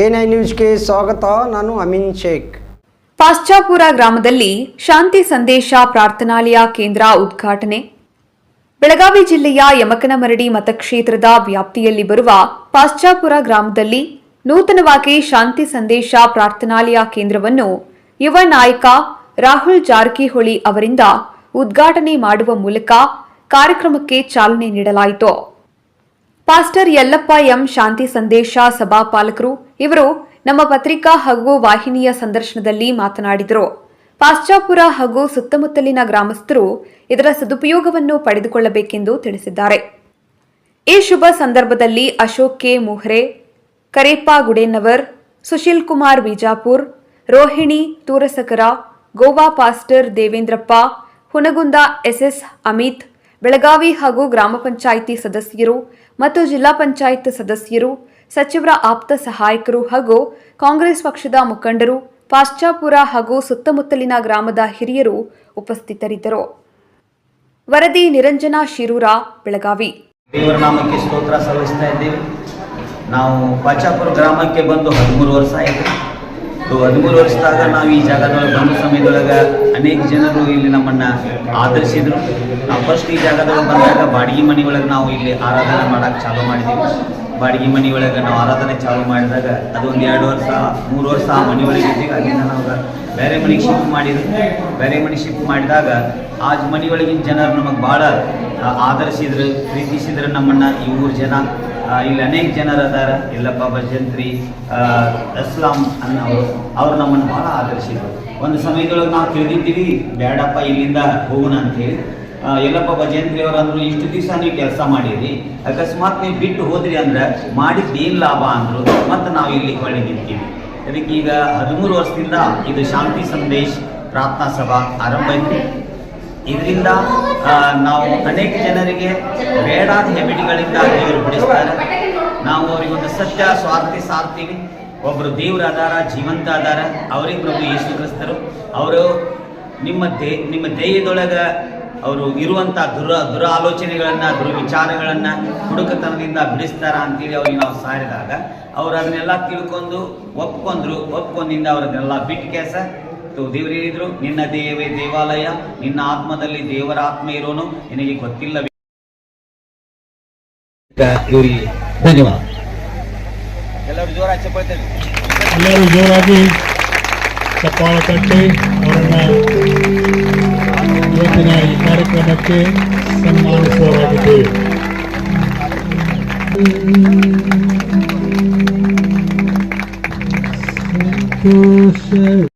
N I ನ್ಯೂಸ್ಗೆ ಸ್ವಾಗತ, ನಾನು ಅಮಿನ್ ಶೇಖ್. ಪಾಶ್ಚಾಪುರ ಗ್ರಾಮದಲ್ಲಿ ಶಾಂತಿ ಸಂದೇಶ ಪ್ರಾರ್ಥನಾಲಯ ಕೇಂದ್ರ ಉದ್ಘಾಟನೆ. ಬೆಳಗಾವಿ ಜಿಲ್ಲೆಯ ಯಮಕನಮರಡಿ ಮತಕ್ಷೇತ್ರದ ವ್ಯಾಪ್ತಿಯಲ್ಲಿ ಬರುವ ಪಾಶ್ಚಾಪುರ ಗ್ರಾಮದಲ್ಲಿ ನೂತನವಾಗಿ ಶಾಂತಿ ಸಂದೇಶ ಪ್ರಾರ್ಥನಾಲಯ ಕೇಂದ್ರವನ್ನು ಯುವ ನಾಯಕ ರಾಹುಲ್ ಜಾರಕಿಹೊಳಿ ಅವರಿಂದ ಉದ್ಘಾಟನೆ ಮಾಡುವ ಮೂಲಕ ಕಾರ್ಯಕ್ರಮಕ್ಕೆ ಚಾಲನೆ ನೀಡಲಾಯಿತು. ಪಾಸ್ಟರ್ ಯಲ್ಲಪ್ಪ ಎಂ ಶಾಂತಿ ಸಂದೇಶ ಸಭಾಪಾಲಕರು, ಇವರು ನಮ್ಮ ಪತ್ರಿಕಾ ಹಾಗೂ ವಾಹಿನಿಯ ಸಂದರ್ಶನದಲ್ಲಿ ಮಾತನಾಡಿದರು. ಪಾಶ್ಚಾಪುರ ಹಾಗೂ ಸುತ್ತಮುತ್ತಲಿನ ಗ್ರಾಮಸ್ಥರು ಇದರ ಸದುಪಯೋಗವನ್ನು ಪಡೆದುಕೊಳ್ಳಬೇಕೆಂದು ತಿಳಿಸಿದ್ದಾರೆ. ಈ ಶುಭ ಸಂದರ್ಭದಲ್ಲಿ Ashok K. Mohre Karepa Gudenavar, Sushil Kumar Bijapur, Rohini Turasakar, Goa pastor Devendrappa, Hunagund SS Amit Belagavi ಹಾಗೂ ಗ್ರಾಮ ಪಂಚಾಯಿತಿ ಸದಸ್ಯರು ಮತ್ತು ಜಿಲ್ಲಾ ಪಂಚಾಯತ್ ಸದಸ್ಯರು, ಸಚಿವರ ಆಪ್ತ ಸಹಾಯಕರು ಹಾಗೂ ಕಾಂಗ್ರೆಸ್ ಪಕ್ಷದ ಮುಖಂಡರು ಪಾಶ್ಚಾಪುರ ಹಾಗೂ ಸುತ್ತಮುತ್ತಲಿನ ಗ್ರಾಮದ ಹಿರಿಯರು ಉಪಸ್ಥಿತರಿದ್ದರು. ವರದಿ ನಿರಂಜನಾ ಶಿರೂರ, ಬೆಳಗಾವಿ. ದೇವರ ನಾಮಕ್ಕೆ ಸ್ತೋತ್ರ ಸಲ್ಲಿಸ್ತಾ ಇದ್ದೀವಿ. ನಾವು ಪಾಚಾಪುರ ಗ್ರಾಮಕ್ಕೆ ಬಂದು ಹದಿಮೂರು ವರ್ಷ ಆಯಿತು. ಹದಿಮೂರು ವರ್ಷದಾಗ ನಾವು ಈ ಜಾಗದೊಳಗೆ ಬಂದ ಸಮಯದೊಳಗೆ ಅನೇಕ ಜನರು ಇಲ್ಲಿ ನಮ್ಮನ್ನ ಆದರಿಸಿದರು. ನಾವು ಫಸ್ಟ್ ಈ ಜಾಗದೊಳಗೆ ಬಂದಾಗ ಬಾಡಿಗೆ ಮನೆಯೊಳಗೆ ನಾವು ಇಲ್ಲಿ ಆರಾಧನೆ ಮಾಡೋಕ್ಕೆ ಚಾಲೂ ಮಾಡಿದ್ದೀವಿ ಬಾಡಿಗೆ ಮನೆಯೊಳಗೆ ನಾವು ಆರಾಧನೆ ಚಾಲೂ ಮಾಡಿದಾಗ ಅದೊಂದು ಎರಡು ವರ್ಷ, ಮೂರು ವರ್ಷ ಆ ಮನೆಯೊಳಗೆ ಇದ್ದೀವಿ ಅಲ್ಲಿಂದ ನಾವು ಬೇರೆ ಮನೆಗೆ ಶಿಫ್ಟ್ ಮಾಡಿದ್ರು. ಬೇರೆ ಮನೆಗೆ ಶಿಫ್ಟ್ ಮಾಡಿದಾಗ ಆ ಮನೆಯೊಳಗಿನ ಜನರು ನಮಗೆ ಭಾಳ ಆಧರಿಸಿದ್ರು ಪ್ರೀತಿಸಿದ್ರು ನಮ್ಮನ್ನು ಈ ಊರು ಜನ. ಇಲ್ಲಿ ಅನೇಕ ಜನರು ಅದಾರ. ಎಲ್ಲಪ್ಪ ಭಜಂತ್ರಿ ಅಸ್ಲಾಂ ಅನ್ನೋರು, ಅವ್ರು ನಮ್ಮನ್ನು ಭಾಳ ಆದರ್ಶಿದ್ರು. ಒಂದು ಸಮಯದೊಳಗೆ ನಾವು ತಿಳಿದಿದ್ದೀವಿ, ಬೇಡಪ್ಪ ಇಲ್ಲಿಂದ ಹೋಗೋಣ ಅಂತೇಳಿ ಎಲ್ಲಪ್ಪ ಭಜಂತ್ರಿ ಅಂದ್ರು ಇಷ್ಟು ದಿವಸ ನೀವು ಕೆಲಸ ಮಾಡಿರಿ. ಅಕಸ್ಮಾತ್ ನೀವು ಬಿಟ್ಟು ಹೋದ್ರಿ ಅಂದ್ರೆ ಮಾಡಿದ್ದು ಏನು ಲಾಭ ಅಂದರು, ಮತ್ತು ನಾವು ಇಲ್ಲಿ ಹೊಳ್ಳಿ ನಿಂತೀವಿ. ಅದಕ್ಕೆ ಈಗ ಹದಿಮೂರು ವರ್ಷದಿಂದ ಇದು ಶಾಂತಿ ಸಂದೇಶ್ ಪ್ರಾರ್ಥನಾ ಸಭಾ ಆರಂಭ ಐತಿ ಇದರಿಂದ ನಾವು ಅನೇಕ ಜನರಿಗೆ ಬೇಡಾದ ಹೆಬಿಟ್ಗಳಿಂದ ದೇವರು ಬಿಡಿಸ್ತಾರೆ ನಾವು ಅವರಿಗೊಂದು ಸತ್ಯ, ಸ್ವಾರ್ಥಿ ಸಾರ್ತೀವಿ ಒಬ್ಬರು ದೇವ್ರ ಆಧಾರ ಜೀವಂತ ಆಧಾರ ಅವರೇ ಪ್ರಭು ಯೇಸು ಕ್ರಿಸ್ತರು. ಅವರು ನಿಮ್ಮ ದೇ, ನಿಮ್ಮ ದೇಹದೊಳಗೆ ಅವರು ಇರುವಂಥ ದುರ, ದುರಾಲೋಚನೆಗಳನ್ನು, ದುರ್ವಿಚಾರಗಳನ್ನು ಹುಡುಕತನದಿಂದ ಬಿಡಿಸ್ತಾರ ಅಂತೇಳಿ ಅವ್ರಿಗೆ ನಾವು ಸಾರಿದಾಗ, ಅವ್ರು ಅದನ್ನೆಲ್ಲ ತಿಳ್ಕೊಂಡು ಒಪ್ಕೊಂಡ್ರು. ಒಪ್ಕೊಂಡಿಂದ ಅವ್ರನ್ನೆಲ್ಲ ಬಿಟ್ಟು ಕೆಲಸ ದೇವ್ರು ಹೇಳಿದ್ರು, ನಿನ್ನ ದೇವೇ ದೇವಾಲಯ, ನಿನ್ನ ಆತ್ಮದಲ್ಲಿ ದೇವರ ಆತ್ಮ ಇರೋನು, ನಿನಗೆ ಗೊತ್ತಿಲ್ಲ. ಇವರಿಗೆ ಧನ್ಯವಾದ. ಎಲ್ಲರೂ ಜೋರ ಚಪ್ಪಳ್ತೇನೆ ಎಲ್ಲರೂ ಜೋರಾಗಿ ಚಪ್ಪಾಳ ಕಟ್ಟಿ ಅವರನ್ನ ಇವತ್ತಿನ ಈ ಕಾರ್ಯಕ್ರಮಕ್ಕೆ ಸನ್ಮಾನಿಸುವವರಾಗಿದ್ದೇವೆ ಸಂತೋಷ.